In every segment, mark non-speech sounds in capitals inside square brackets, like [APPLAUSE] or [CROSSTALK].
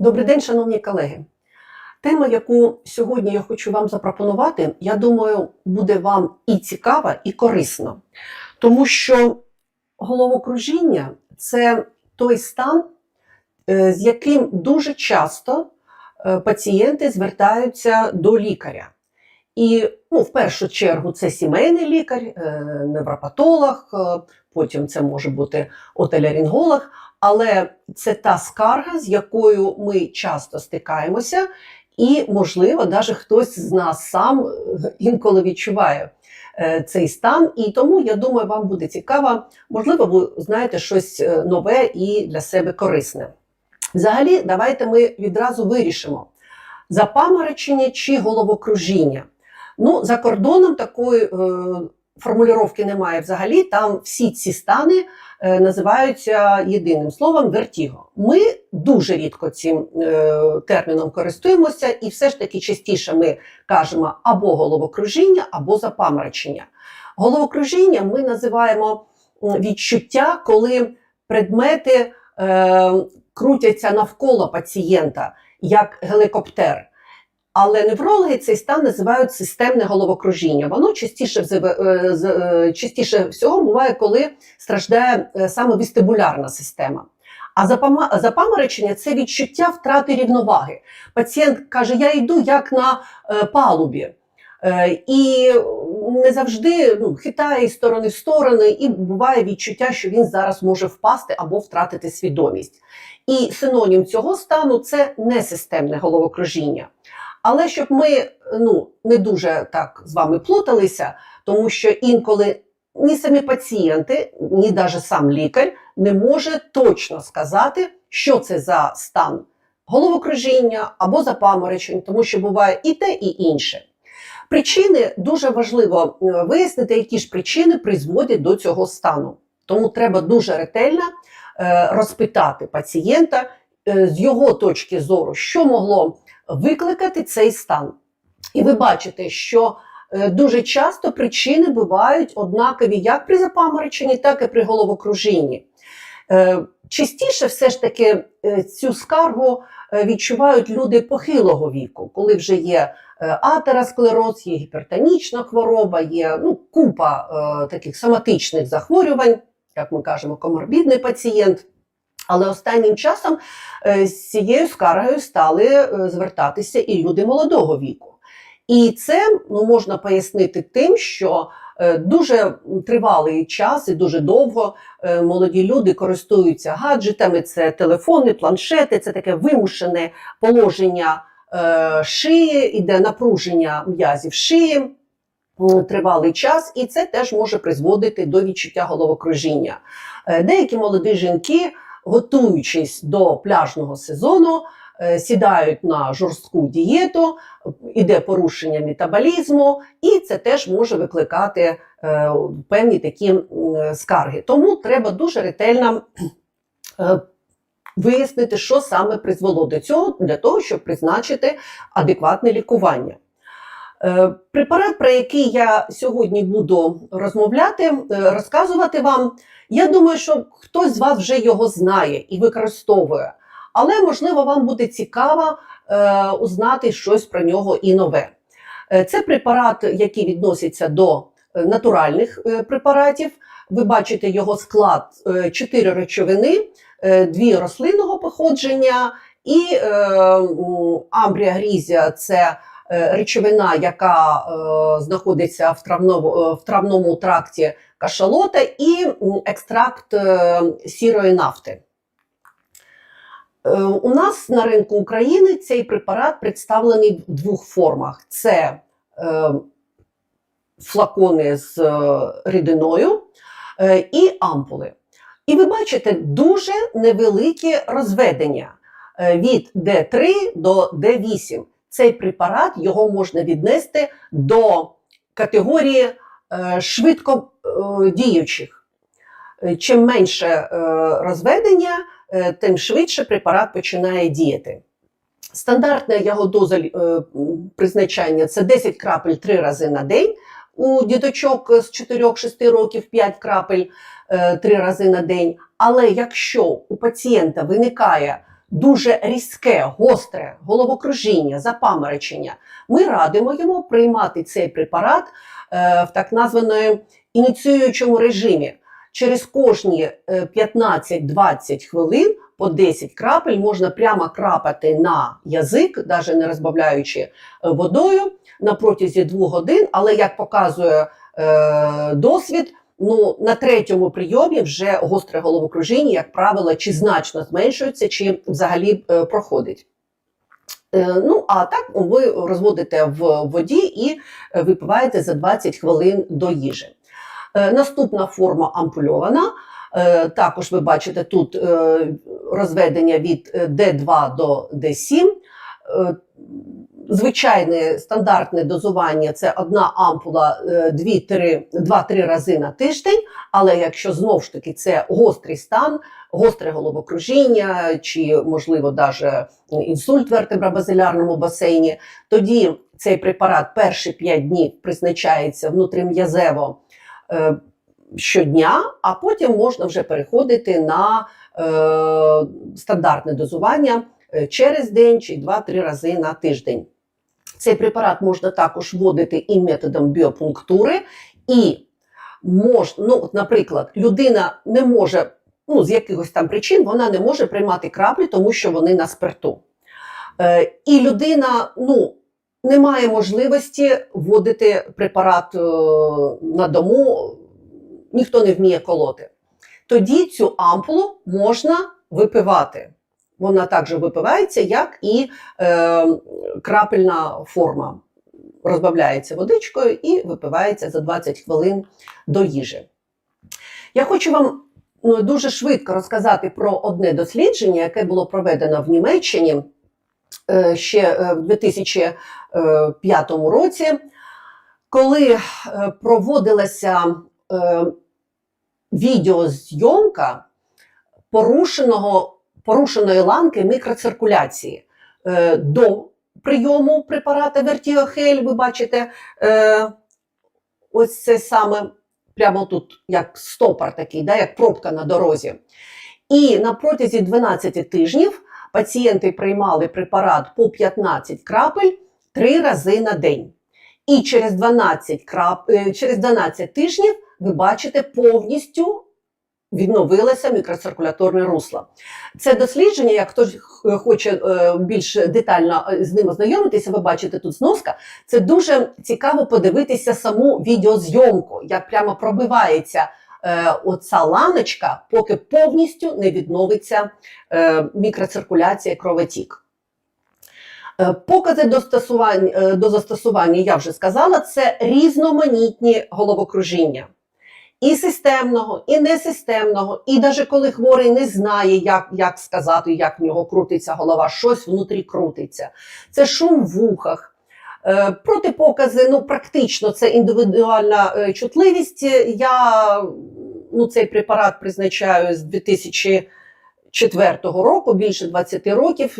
Добрий день, шановні колеги. Тема, яку сьогодні я хочу вам запропонувати, я думаю, буде вам і цікава, і корисна. Тому що головокружіння це той стан, е, з яким дуже часто е, пацієнти звертаються до лікаря. І ну, в першу чергу це сімейний лікар, е, невропатолог, потім це може бути отоляринголог, але це та скарга, з якою ми часто стикаємося, і, можливо, навіть хтось з нас сам е, інколи відчуває е, цей стан. І тому я думаю, вам буде цікаво, можливо, ви знаєте щось е, нове і для себе корисне. Взагалі, давайте ми відразу вирішимо: запаморочення чи головокружіння. Ну, за кордоном такої формулювання немає взагалі. Там всі ці стани е, називаються єдиним словом вертіго. Ми дуже рідко цим е, терміном користуємося, і все ж таки частіше ми кажемо або головокружіння, або запаморочення. Головокружіння ми називаємо відчуття, коли предмети е, крутяться навколо пацієнта, як гелікоптер. Але неврологи цей стан називають системне головокружіння. Воно частіше, е, з- е, частіше всього буває, коли страждає е, саме вестибулярна система. А запаморочення це відчуття втрати рівноваги. Пацієнт каже: Я йду як на палубі. І не завжди ну, хитає із сторони в сторони, і буває відчуття, що він зараз може впасти або втратити свідомість. І синонім цього стану це несистемне головокружіння. Але щоб ми ну, не дуже так з вами плуталися, тому що інколи ні самі пацієнти, ні навіть сам лікар не може точно сказати, що це за стан головокружіння або запаморочень, тому що буває і те, і інше. Причини дуже важливо е, вияснити, які ж причини призводять до цього стану. Тому треба дуже ретельно е, розпитати пацієнта е, з його точки зору, що могло викликати цей стан. І ви бачите, що е, дуже часто причини бувають однакові як при запамороченні, так і при головокружінні. Е, Частіше все ж таки е, цю скаргу відчувають люди похилого віку, коли вже є атеросклероз, є гіпертонічна хвороба, є ну, купа таких соматичних захворювань, як ми кажемо, коморбідний пацієнт. Але останнім часом е, з цією скаргою стали е, звертатися і люди молодого віку. І це ну, можна пояснити тим, що е, дуже тривалий час і дуже довго молоді люди користуються гаджетами, це телефони, планшети, це таке вимушене положення шиї, іде напруження м'язів шиї. Тривалий час, і це теж може призводити до відчуття головокружіння. Деякі молоді жінки готуючись до пляжного сезону, е, сідають на жорстку дієту, іде порушення метаболізму, і це теж може викликати е, певні такі скарги. Тому треба дуже ретельно е, вияснити, що саме призвело до цього, для того, щоб призначити адекватне лікування. Е, Препарат, про який я сьогодні буду розмовляти, е, розказувати вам, я думаю, що хтось з вас вже його знає і використовує, але можливо вам буде цікаво е, узнати щось про нього і нове. Це препарат, який відноситься до натуральних препаратів. Ви бачите його склад: чотири речовини, дві рослинного походження і е, м, амбрія грізія це речовина, яка е, знаходиться в травному, е, в травному тракті кашалота, і екстракт е, сірої нафти. Е, У нас на ринку України цей препарат представлений в двох формах: це е, флакони з е, рідиною е, і ампули. І ви бачите дуже невеликі розведення е, від D3 до D8. Цей препарат його можна віднести до категорії е, швидко е. Е, Чим менше розведення, тим швидше препарат починає діяти. Стандартна його доза призначання це 10 крапель 3 рази на день. У діточок з 4-6 років 5 крапель 3 рази на день. Але якщо у пацієнта виникає дуже різке, гостре головокружіння, запаморочення, ми радимо йому приймати цей препарат е, в так названому ініціюючому режимі. Через кожні е, 15-20 хвилин по 10 крапель можна прямо крапати на язик, навіть не розбавляючи е, водою на протязі 2 годин. Але як показує е, досвід, ну на третьому прийомі вже гостре головокружіння, як правило, чи значно зменшується, чи взагалі е, проходить. Е, Ну, а так ви розводите в воді і е, випиваєте за 20 хвилин до їжі. Наступна форма ампульована. Також ви бачите тут розведення від е, D2 до D7. Е, Звичайне стандартне дозування це одна ампула е, 2-3 рази на тиждень. Але якщо знову ж таки це гострий стан, гостре головокружіння чи, можливо, навіть інсульт в вертебробазилярному басейні, тоді цей препарат перші 5 днів призначається внутрім'язево е, щодня, а потім можна вже переходити на е, стандартне дозування е, через день чи 2-3 рази на тиждень. Цей препарат можна також вводити і методом біопунктури, і мож, ну, наприклад, людина не може, ну, з якихось там причин вона не може приймати краплі, тому що вони на спирту. Е, і людина, ну, не має можливості вводити препарат е, на дому, ніхто не вміє колоти. Тоді цю ампулу можна випивати. Вона також випивається, як і е, крапельна форма. Розбавляється водичкою і випивається за 20 хвилин до їжі. Я хочу вам ну, дуже швидко розказати про одне дослідження, яке було проведено в Німеччині е, ще е, в 2005 році, коли е, проводилася відеозйомка порушеного, порушеної ланки мікроциркуляції е, до прийому препарата Вертіохель, ви бачите, е, ось це саме прямо тут, як стопор такий, да, як пробка на дорозі. І на протязі 12 тижнів пацієнти приймали препарат по 15 крапель 3 рази на день. І через 12, крап... е, через 12 тижнів ви бачите повністю відновилося мікроциркуляторне русло. Це дослідження, як хтось хоче е, більш детально е, з ним ознайомитися, ви бачите тут зноска. Це дуже цікаво подивитися саму відеозйомку, як прямо пробивається е, оця ланочка, поки повністю не відновиться мікроциркуляція кровотік. Покази до, до застосування, я вже сказала, це різноманітні головокружіння. І системного, і несистемного, і навіть коли хворий не знає, як, як сказати, як в нього крутиться голова, щось внутрі крутиться. Це шум в вухах. Е, Протипокази, ну практично це індивідуальна е, чутливість. Я ну, цей препарат призначаю з 2004 року, більше 20 років.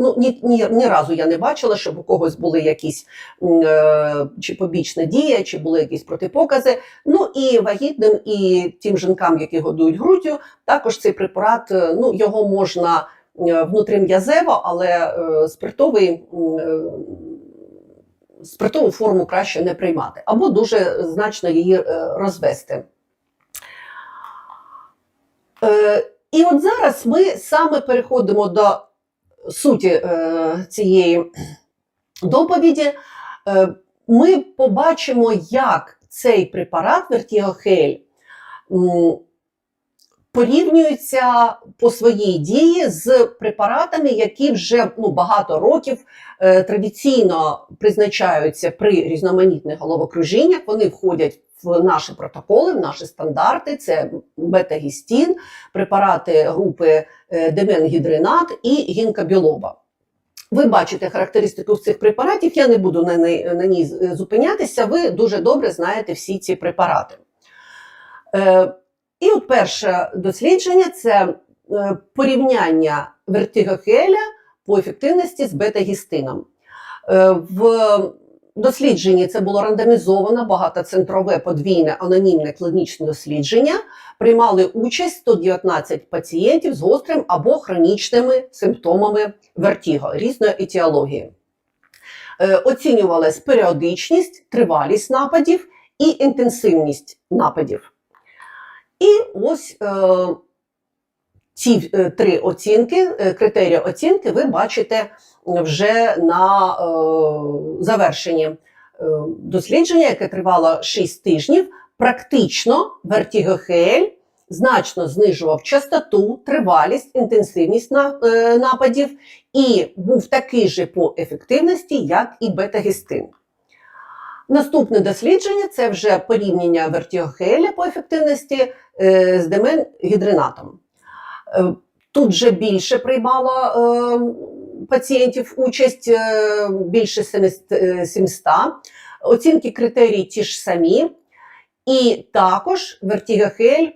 Ну, ні, ні, ні разу я не бачила, щоб у когось були якісь е, чи побічна дія, чи були якісь протипокази. Ну і вагітним, і тим жінкам, які годують груддю, також цей препарат, е, ну його можна е, внутрім'язево, але е, спиртовий. е, Спиртову форму краще не приймати, або дуже значно її е, розвести. І от зараз ми саме переходимо до суті е, цієї доповіді. Е, Ми побачимо, як цей препарат Вертіохель м, порівнюється по своїй дії з препаратами, які вже ну, багато років е, традиційно призначаються при різноманітних головокружіннях. Вони входять в наші протоколи, в наші стандарти. Це бета-гістін, препарати групи е, деменгідринат і гінкобілоба. Ви бачите характеристику цих препаратів, я не буду на ній, на ній зупинятися, ви дуже добре знаєте всі ці препарати. Е, і от перше дослідження це е, порівняння вертигохеля по ефективності з бета-гістином. Е, в дослідженні це було рандомізоване, багатоцентрове подвійне анонімне клінічне дослідження. Приймали участь 119 пацієнтів з гострим або хронічними симптомами вертіго різної етіології. Е, Оцінювалась періодичність, тривалість нападів і інтенсивність нападів. І ось е, ці е, три оцінки, е, критерії оцінки, ви бачите вже на е, завершенні е, дослідження, яке тривало 6 тижнів. Практично вертігохель значно знижував частоту, тривалість, інтенсивність на- нападів і був такий же по ефективності, як і бета-гістин. Наступне дослідження це вже порівняння вертігохеля по ефективності е, з деменгідринатом. Е, Тут вже більше приймало е, пацієнтів участь, більше 700. е, 700. Оцінки критерії ті ж самі. І також вертігохель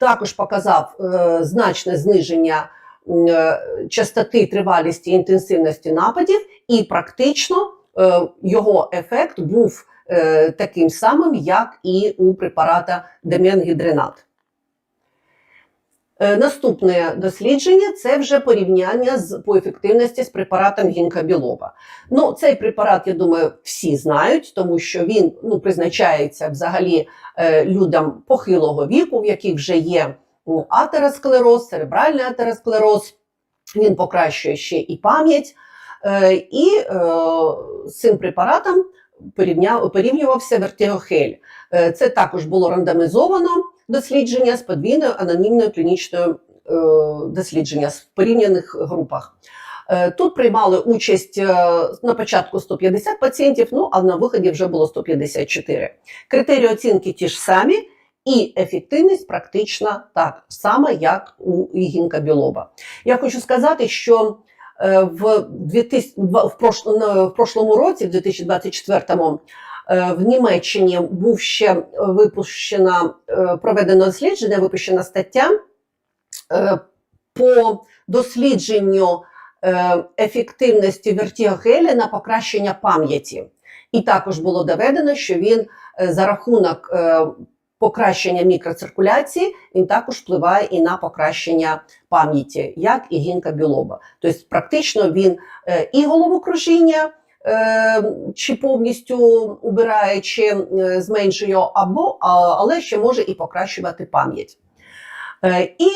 також показав значне зниження частоти, тривалісті і інтенсивності нападів, і практично його ефект був е, таким самим, як і у препарата деменгідринат. Е, Наступне дослідження це вже порівняння з по ефективності з препаратом гінкабілоба. Ну, цей препарат, я думаю, всі знають, тому що він ну, призначається взагалі е, людям похилого віку, в яких вже є ну, атеросклероз, церебральний атеросклероз. Він покращує ще і пам'ять. Е, і е, з цим препаратом порівняв, порівнювався вертігохель. Е, це також було рандомізовано дослідження з подвійною анонімною клінічною е, дослідження в порівняних групах. Е, Тут приймали участь на початку 150 пацієнтів, ну а на виході вже було 154. Критерії оцінки ті ж самі, і ефективність практично так само, як у гінкабілоба. Я хочу сказати, що в, 2000, в, прош- в прошлому році, в 2024-му, е, в Німеччині був ще випущена е, проведено дослідження, випущена стаття е, по дослідженню е, ефективності вертігохеля на покращення пам'яті. І також було доведено, що він е, за рахунок е, покращення мікроциркуляції він також впливає і на покращення пам'яті, як і гінкабілоба. Тобто, практично він е, і головокружіння. е, Чи повністю убирає, чи е, зменшує, або, але ще може і покращувати пам'ять. І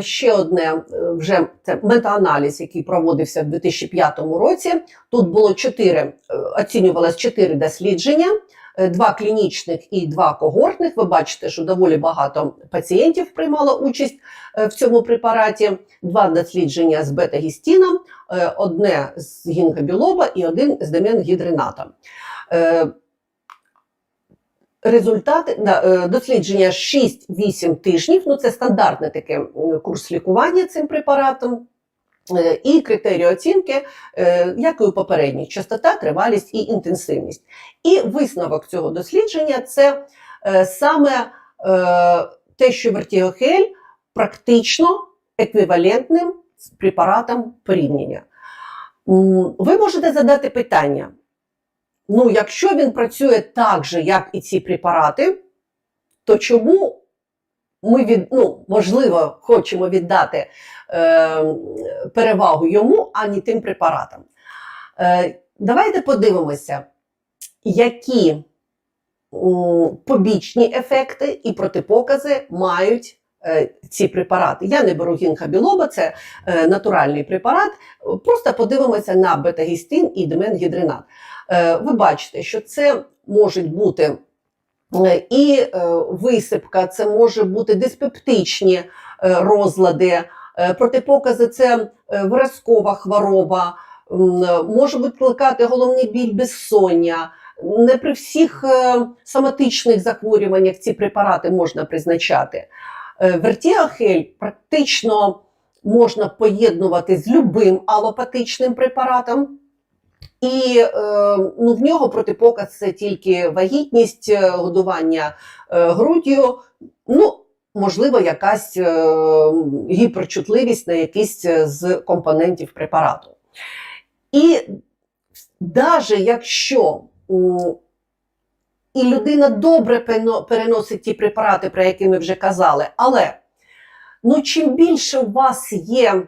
ще одне вже це метааналіз, який проводився в 2005 році. Тут було чотири, е, оцінювалось чотири дослідження, два клінічних і два когортних. Ви бачите, що доволі багато пацієнтів приймало участь е, в цьому препараті. Два дослідження з бета-гістіном, е, одне з гінкобілоба і один з деменгідринатом. Е, Результати е, дослідження 6-8 тижнів. Ну це стандартний такий курс лікування цим препаратом. Е, І критерії оцінки, е, як і у попередніх, частота, тривалість і інтенсивність. І висновок цього дослідження це е, саме те, що вертігохель практично еквівалентним препаратом порівняння. Ви можете задати питання. Ну, якщо він працює так же, як і ці препарати, то чому ми від, ну, можливо хочемо віддати е, перевагу йому, а не тим препаратам? Е, давайте подивимося, які побічні ефекти і протипокази мають е, ці препарати. Я не беру гінхабілоба, це е, натуральний препарат. Просто подивимося на бета-гістин і деменгідринат. Е, ви бачите, що це можуть бути і е, висипка, це може бути диспептичні е, розлади, е, протипокази це е, виразкова хвороба, е, може викликати головний біль безсоння. Не при всіх е, соматичних захворюваннях ці препарати можна призначати. Е, Вертіахель практично можна поєднувати з любим алопатичним препаратом. І е, ну, в нього протипоказ це тільки вагітність, е, годування е, груддю, ну, можливо, якась гіперчутливість на якийсь з компонентів препарату. І навіть якщо і людина добре переносить ті препарати, про які ми вже казали. Але ну, чим більше у вас є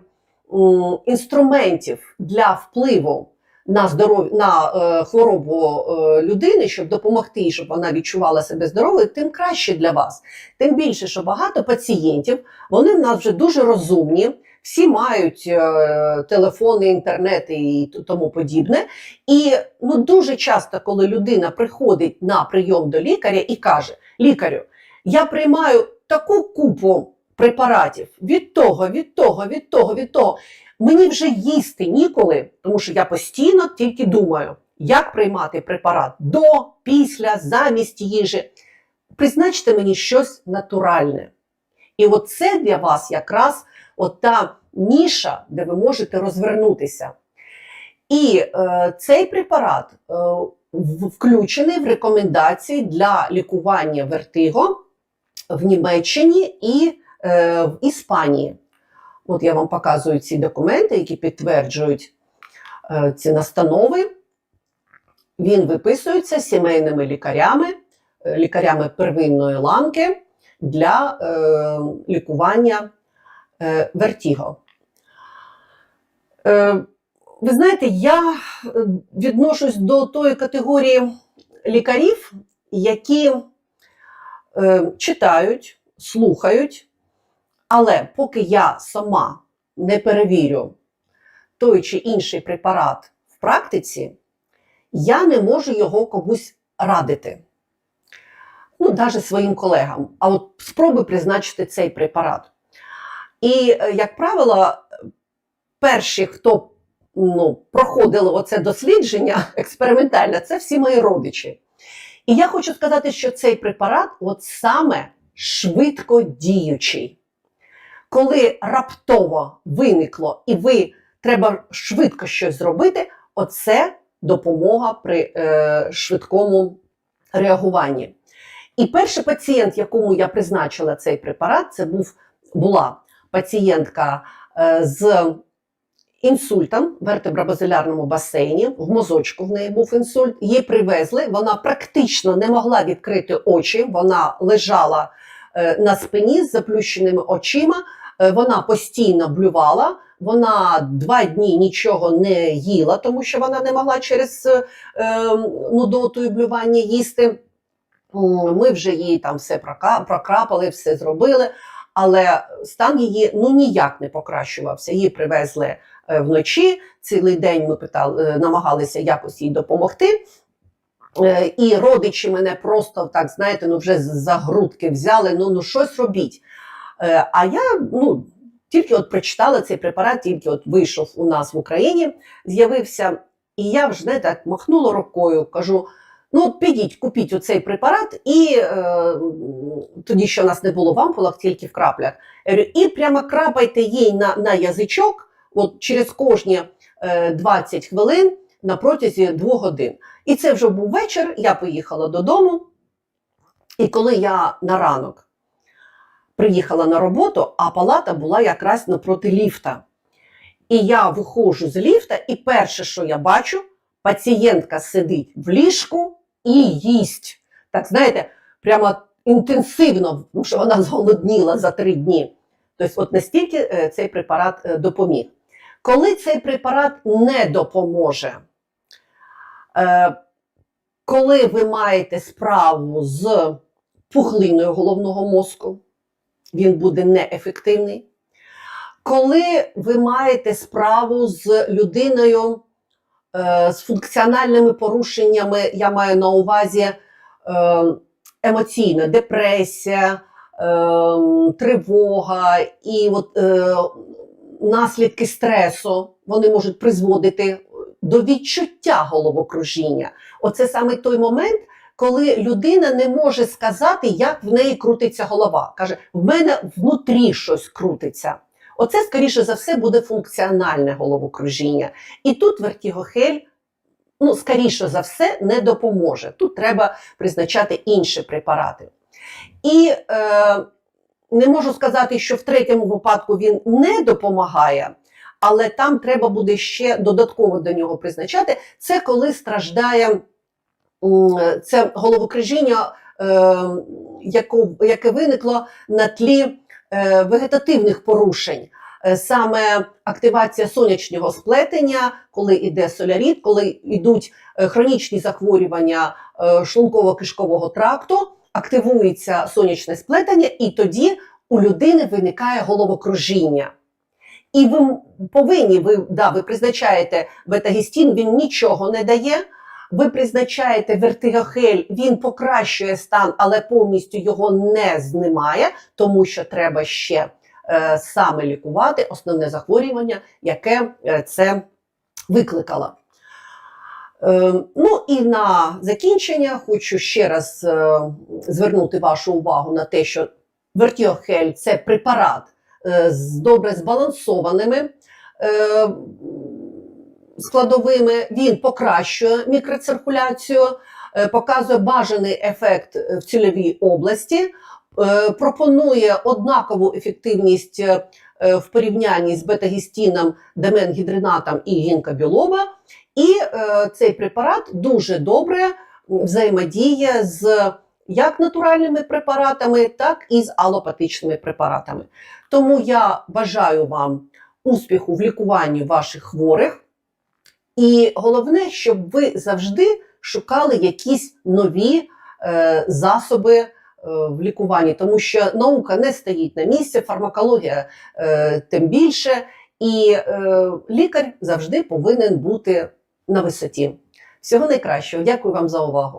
інструментів для впливу на здоров... на е, хворобу е, людини, щоб допомогти, щоб вона відчувала себе здоровою, тим краще для вас. Тим більше, що багато пацієнтів, вони в нас вже дуже розумні, всі мають е, телефони, інтернети і тому подібне. І ну, дуже часто, коли людина приходить на прийом до лікаря і каже: лікарю, я приймаю таку купу препаратів від того, від того, від того, від того. Мені вже їсти ніколи, тому що я постійно тільки думаю, як приймати препарат до, після, замість їжі. Призначте мені щось натуральне. І от це для вас якраз та ніша, де ви можете розвернутися. І е, цей препарат е, включений в рекомендації для лікування вертиго в Німеччині і е, в Іспанії. От я вам показую ці документи, які підтверджують е, ці настанови. Він виписується сімейними лікарями, е, лікарями первинної ланки для е, лікування е, вертіго. Е, ви знаєте, я е, відношусь до тої категорії лікарів, які е, читають, слухають, але поки я сама не перевірю той чи інший препарат в практиці, я не можу його комусь радити. Ну, навіть своїм колегам. А от спробуй призначити цей препарат. І, е, як правило, перші, хто ну, проходили оце дослідження [LAUGHS] експериментальне, це всі мої родичі. І я хочу сказати, що цей препарат от саме швидко діючий. Коли раптово виникло і ви треба швидко щось зробити, оце допомога при е, швидкому реагуванні. І перший пацієнт, якому я призначила цей препарат, це був, була пацієнтка е, з інсультом в вертебробазилярному басейні, в мозочку в неї був інсульт. Її привезли, вона практично не могла відкрити очі, вона лежала на спині з заплющеними очима, Е, вона постійно блювала. Вона два дні нічого не їла, тому що вона не могла через е, е, нудоту і блювання їсти. Ми вже їй там все прокрапали, все зробили, але стан її ну ніяк не покращувався. Її привезли е, вночі. Цілий день ми питали, е, намагалися якось їй допомогти. Е, І родичі мене просто так, знаєте, ну вже за грудки взяли, ну, ну щось робіть. Е, А я ну, тільки от прочитала цей препарат, тільки от вийшов у нас в Україні, з'явився, і я вже не так махнула рукою, кажу: ну, от підіть, купіть оцей препарат, і е, тоді ще у нас не було в ампулах, тільки в краплях. І прямо крапайте їй на, на язичок, от через кожні е, 20 хвилин на протязі 2 годин. І це вже був вечір, я поїхала додому. І коли я на ранок приїхала на роботу, а палата була якраз напроти ліфта. І я виходжу з ліфта, і перше, що я бачу, пацієнтка сидить в ліжку і їсть. Так, знаєте, прямо інтенсивно, тому що вона [LAUGHS] зголодніла за три дні. Тобто, от настільки е, цей препарат е, допоміг. Коли цей препарат не допоможе, коли ви маєте справу з пухлиною головного мозку, він буде неефективний. Коли ви маєте справу з людиною е, з функціональними порушеннями, я маю на увазі е, емоційна депресія, е, тривога і от, е, наслідки стресу, вони можуть призводити до відчуття головокружіння. Оце саме той момент, коли людина не може сказати, як в неї крутиться голова. Каже, в мене внутрі щось крутиться. Оце, скоріше за все, буде функціональне головокружіння. І тут вертігохель, ну, скоріше за все, не допоможе. Тут треба призначати інші препарати. І е, не можу сказати, що в третьому випадку він не допомагає, але там треба буде ще додатково до нього призначати. Це коли страждає це головокружіння, е, яке виникло на тлі е, вегетативних порушень. Е, Саме активація сонячного сплетення, коли йде соляріт, коли йдуть хронічні захворювання шлунково-кишкового тракту, активується сонячне сплетення, і тоді у людини виникає головокружіння. І ви повинні, ви, да, ви призначаєте бета-гістін, він нічого не дає. Ви призначаєте вертигохель, він покращує стан, але повністю його не знімає, тому що треба ще е, саме лікувати основне захворювання, яке е, це викликало. Е, ну і на закінчення хочу ще раз е, звернути вашу увагу на те, що вертіохель це препарат добре збалансованими е, складовими. Він покращує мікроциркуляцію, е, показує бажаний ефект в цільовій області, е, пропонує однакову ефективність е, е, в порівнянні з бета-гістіном, деменгідринатом і гінкобілоба. І е, цей препарат дуже добре взаємодіє з як натуральними препаратами, так і з алопатичними препаратами. Тому я бажаю вам успіху в лікуванні ваших хворих. І головне, щоб ви завжди шукали якісь нові е, засоби е, в лікуванні, тому що наука не стоїть на місці, фармакологія е, тим більше, і е, лікар завжди повинен бути на висоті. Всього найкращого. Дякую вам за увагу.